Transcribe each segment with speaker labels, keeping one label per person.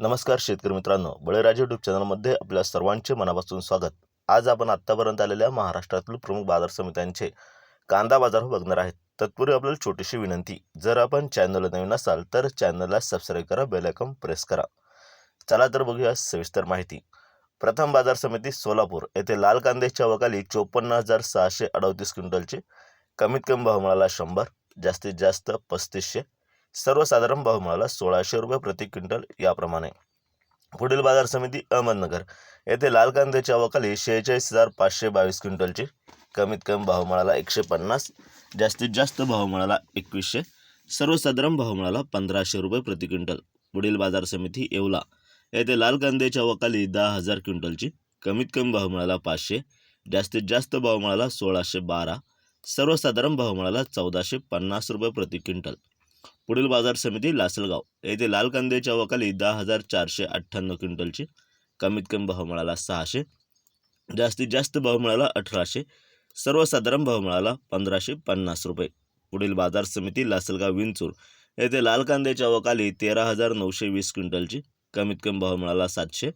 Speaker 1: नमस्कार शेतकरी मित्रांनो बळीराजे युट्यूब चॅनलमध्ये आपल्या सर्वांचे मनापासून स्वागत. आज आपण आत्तापर्यंत आलेल्या महाराष्ट्रातील प्रमुख बाजार समित्यांचे कांदा बाजार हो बघणार आहेत. तत्पूर्वी आपल्याला छोटीशी विनंती जर आपण चॅनलला नवीन असाल तर चॅनलला सबस्क्राईब करा बेलायकॉन प्रेस करा. चला तर बघूया सविस्तर माहिती. प्रथम बाजार समिती सोलापूर येथे लाल कांद्याच्या अवकाली चोपन्न हजार सहाशे अडतीस क्विंटलचे कमीत कमी भाव मिळाला शंभर जास्तीत जास्त पस्तीसशे सर्वसाधारण भाव मिळाला सोळाशे रुपये प्रति क्विंटल याप्रमाणे. पुढील बाजार समिती अहमदनगर येथे लाल कांद्याच्या अवकाली शेहेचाळीस हजार पाचशे बावीस क्विंटलची कमीत कमी भाव मिळाला एकशे पन्नास जास्तीत जास्त भाव मिळाला एकवीसशे सर्वसाधारण भाव मिळाला पंधराशे रुपये प्रति क्विंटल. पुढील बाजार समिती येवला येथे लाल कांद्याच्या अवकाली दहा हजार क्विंटलची कमीत कमी भाव मिळाला पाचशे जास्तीत जास्त भाव मिळाला सोळाशे बारा सर्वसाधारण भाव मिळाला चौदाशे पन्नास रुपये प्रति क्विंटल. पुढील बाजार समिती लासलगाव. येथे लाल कांद्याच्या वकाली दहा हजार चारशे अठ्ठ्याण्णव क्विंटलची. कमीत कमी भाव मिळाला सहाशे. जास्तीत जास्त भाव मिळाला अठराशे. सर्वसाधारण भाव मिळाला पंधराशे पन्नास रुपये. पुढील बाजार समिती लासलगाव विंचूर. येथे लाल कांद्याच्या वकाली तेरा हजार नऊशे वीस क्विंटलची. कमीत कमी भाव मिळाला सातशे.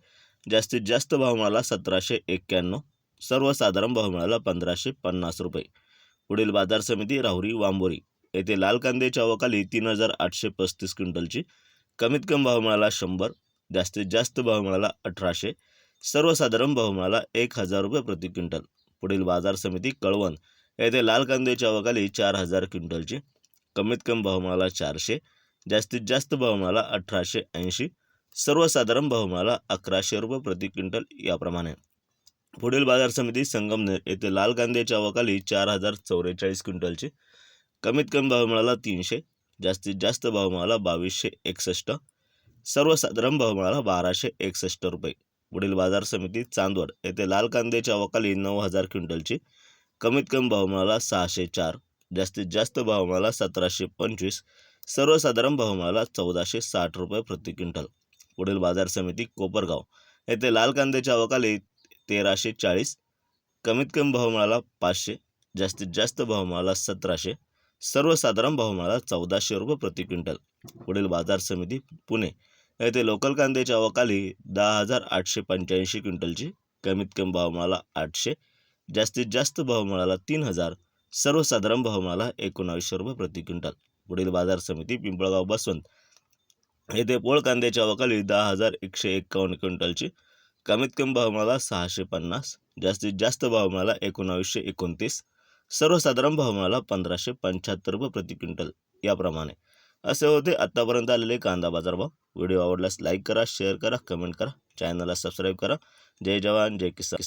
Speaker 1: जास्तीत जास्त भाव मिळाला सतराशे एक्क्याण्णव. सर्वसाधारण भाव मिळाला पंधराशे पन्नास रुपये. पुढील बाजार समिती राहुरी वांबोरी. येथे लाल कांद्याच्या अवकाली तीन हजार आठशे पस्तीस क्विंटलची. कमीत कमी भाव मिळाला शंभर जास्तीत जास्त भाव मिळाला अठराशे सर्वसाधारण भाव मिळाला एक हजार रुपये प्रति क्विंटल. पुढील बाजार समिती कळवण येथे लाल कांद्याच्या अवकाली चार हजार क्विंटलची. कमीत कमी भाव मिळाला चारशे जास्तीत जास्त भाव मिळाला अठराशे ऐंशी सर्वसाधारण भाव मिळाला अकराशे रुपये प्रति क्विंटल याप्रमाणे. पुढील बाजार समिती संगमनेर येथे लाल कांद्याच्या अवकाली चार हजार चौवेचाळीस क्विंटलची. कमीत कमी भाव मिळाला तीनशे जास्तीत जास्त भाव मिळाला बावीसशे एकसष्ट सर्वसाधारण भाव मिळाला बाराशे एकसष्ट रुपये. पुढील बाजार समिती चांदवड येथे लाल कांद्याच्या अवकाली नऊ हजार क्विंटलची कमीत कमी भाव मिळाला सहाशे चार जास्तीत जास्त भाव मिळाला सतराशे पंचवीस सर्वसाधारण भाव मिळाला चौदाशे साठ रुपये प्रति क्विंटल. पुढील बाजार समिती कोपरगाव येथे लाल कांद्याच्या अवकाली तेराशे चाळीस कमीत कमी भाव मिळाला पाचशे जास्तीत जास्त भाव मिळाला सतराशे सर्वसाधारण भाव मिळाला चौदाशे रुपये प्रति क्विंटल. पुढील बाजार समिती पुणे येथे लोकल कांद्याच्या अवकाली दहा हजार आठशे पंच्याऐंशी क्विंटलची. कमीत कमी भाव मिळाला आठशे. जास्तीत जास्त भाव मिळाला तीन हजार. सर्वसाधारण भाव मिळाला एकोणावीसशे रुपये प्रति क्विंटल. पुढील बाजार समिती पिंपळगाव बसवंत येथे पोळ कांद्याच्या अवकाली दहा हजार एकशे एक्कावन्न क्विंटलची. कमीत कमी भाव मिळाला सहाशे पन्नास. जास्तीत जास्त भाव मिळाला एकोणावीसशे एकोणतीस. सर्वसाधारण भाव मिळाला पंधराशे पंच्याहत्तर रुपये प्रति क्विंटल याप्रमाणे. असे होते आत्तापर्यंत आलेले कांदा बाजारभाव. व्हिडिओ आवडल्यास लाईक करा शेअर करा कमेंट करा चॅनलला सबस्क्राईब करा. जय जवान जय किसान.